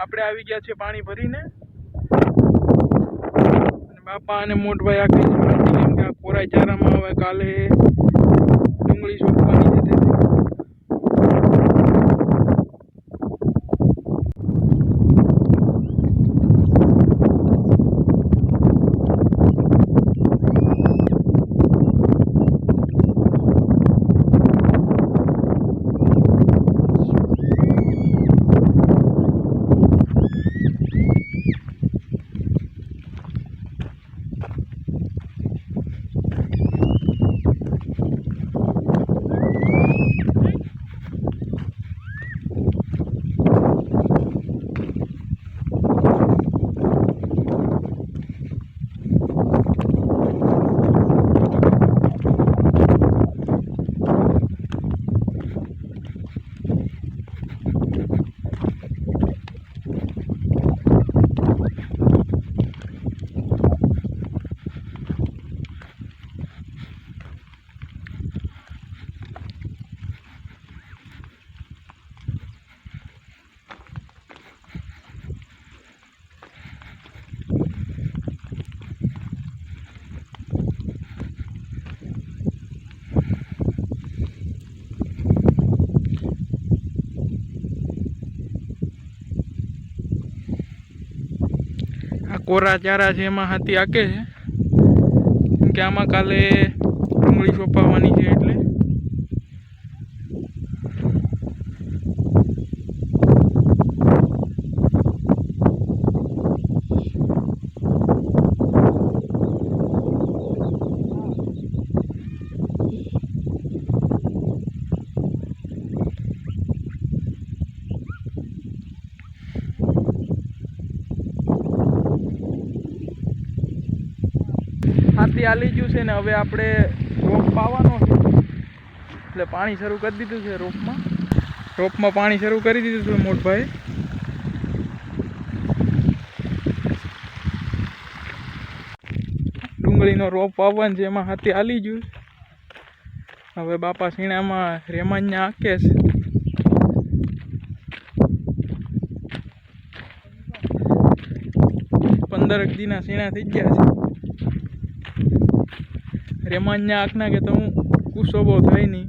આપણે આવી ગયા છે પાણી ભરીને. અને બાપા અને મોટભાઈ આખી કેમ કે આ કોરાય ચારામાં હવે કાલે ડુંગળી સોંપવાની છે તેથી આ કોરા ચારા છે એમાં હાથી આકે છે. કેમ કે આમાં કાલે ડુંગળી સોંપાવાની છે એટલે. હાથી આલી ગયું છે ને હવે આપણે રોપ પાવાનો છે. એટલે પાણી શરૂ કરી દીધું છે રોપમાં. રોપમાં પાણી શરૂ કરી દીધું છે મોટભાઈ ડુંગળીનો રોપ વાવવાનો છે એમાં હાથી આલી ગયું હવે બાપા સીણામાં રેમાન્યા આકે છે. પંદરક દીના સીણા થઈ ગયા છે. રેમાન્યા આંખના કે તો હું ગુસ્સો બહુ થાય નહીં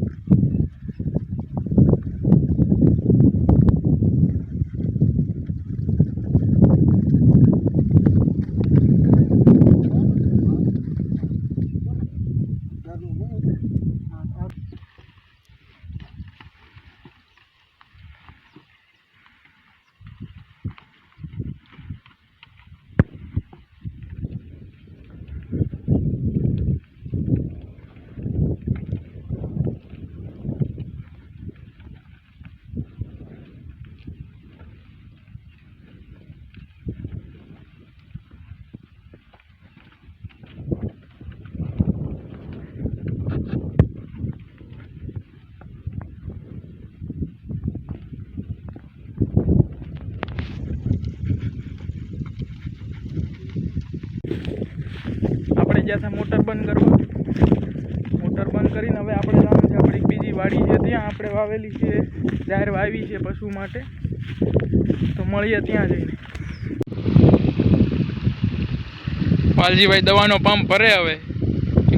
જ્યાં હતા મોટર બંધ કરવા. મોટર બંધ કરીને હવે આપણે જવાનું છે આપણી બીજી વાડી છે ત્યાં આપણે વાવેલી છે જાહેર વાવી છે પશુ માટે. તો મળીએ ત્યાં જઈને. પાલજીભાઈ દવાનો પંપ ભરે હવે.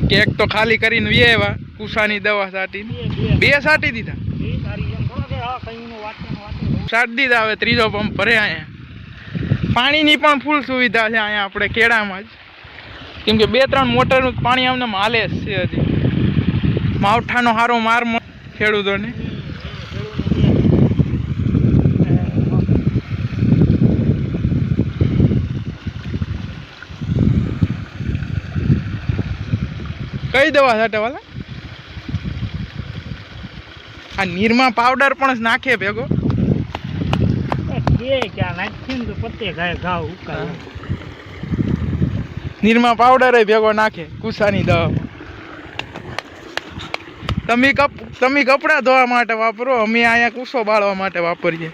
કેક તો ખાલી કરીને વી એવા કુસાની દવા સાટી બે સાટી દીધા. સાટી દીધા હવે ત્રીજો પંપ ભરે અહીંયા. પાણીની પણ ફૂલ સુવિધા છે અહીંયા આપણે કેળામાં જ. કેમ કે બે ત્રણ મોટરનું પાણી અમને હાલે છે હજી. માવઠાનો સારો માર ખેડૂતોને. કઈ દવા સાટે વાલા આ નીરમાં પાવડર પણ નાખે ભેગો. નીરમાં પાવડર ભેગો નાખે, કુસાની દવા તમે કપ, તમે કપડાં ધોવા માટે વાપરો, અમે અહીંયા કુસો બાળવા માટે વાપરીએ.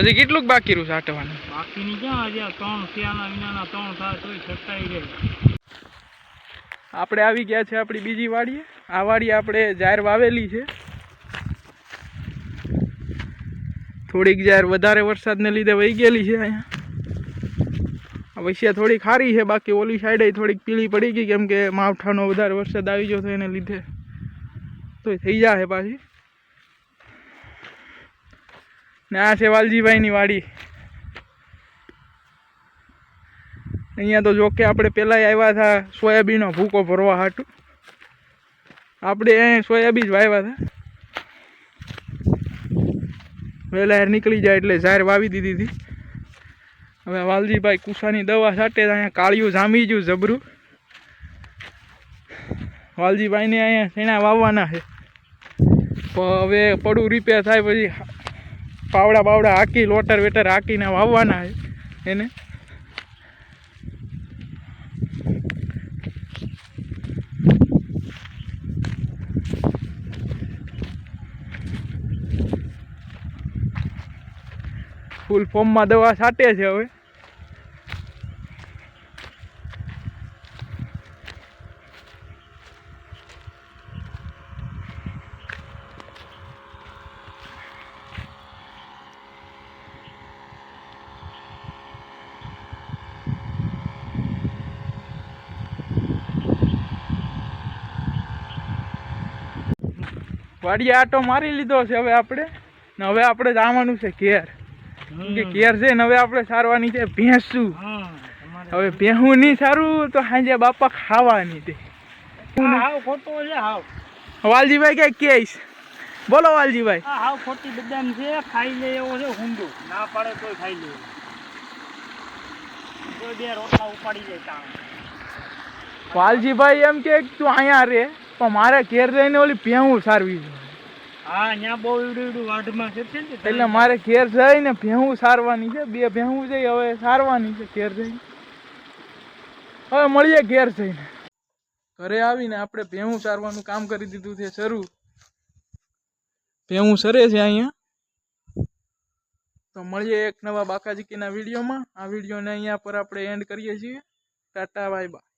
હજી કેટલુંક બાકી રહ્યું સાટવાનું બાકીની ક્યાં હજી ત્રણ શિયાળા વિનાના ત્રણ થાય તોય છટકાઈ જાય. આપણે આવી ગયા છે આપણી બીજી વાડીએ. આ વાડી આપણે જાહેર વાવેલી છે. થોડીક જાહેર વધારે વરસાદને લીધે વહી ગયેલી છે અહીંયા. વૈશ્યા થોડી ખારી છે, બાકી ઓલી સાઈડે થોડીક પીળી પડી ગઈ, કેમ કે માવઠાનો વધારે વરસાદ આવી ગયો તો એને લીધે. તો થઈ જાય પાછી. ને આ છે વાલજીભાઈની વાડી. અહીંયા તો જોકે આપણે પહેલાં આવ્યા હતા સોયાબીનનો ભૂકો ભરવા હાટું. આપણે અહીંયા સોયાબીન જ વાવ્યા હતા. વહેલા હેર નીકળી જાય એટલે ઝાર વાવી દીધી હતી. હવે વાલજીભાઈ કુસાની દવા છાંટે અહીંયા કાળિયું જામી ગયું જબરું. વાલજીભાઈને અહીંયા શેણા વાવવાના છે. હવે પડું રિપેર થાય પછી પાવડા બાવડા હાકી લોટર વેટર હાકીને વાવવાના છે એને. ફૂલ ફોર્મમાં દવા છાંટે છે હવે. વાડીએ આટો મારી લીધો છે હવે આપણે. ને હવે આપણે જવાનું છે ઘેર. કે કેર છે ને હવે આપણે સારવાની છે ભેંસું. હવે ભેહું નહીં સારું તો સાંજે બાપા ખાવાની તે વાલજીભાઈ કઈ કહીશ બોલો વાલજીભાઈ. હાવ ખોટી બદામ છે ખાઈ લે એવો છે હુંડો ના પાડે તો ખાઈ લે. કોઈ બે રોટલા ઉપાડી જાય તાણ. વાલજીભાઈ એમ કે તું અહીંયા રે પણ મારે ઘેર રહીને ઓલી ભેહું સારવી છે. એટલે મારે ઘેર જઈને ભેહું સારવાની છે બે ભેહું જઈ હવે સારવાની છે ઘેર જઈને. હવે મળીએ ઘેર જઈને. ઘરે આવીને આપણે ભેહું સારવાનું કામ કરી દીધું છે શરૂ. ભેહું સરે છે અહીંયા. તો મળીએ એક નવા બાકાજીકીના વિડીયોમાં. આ વિડીયોને અહીંયા પર આપણે એન્ડ કરીએ છીએ. Tata bye bye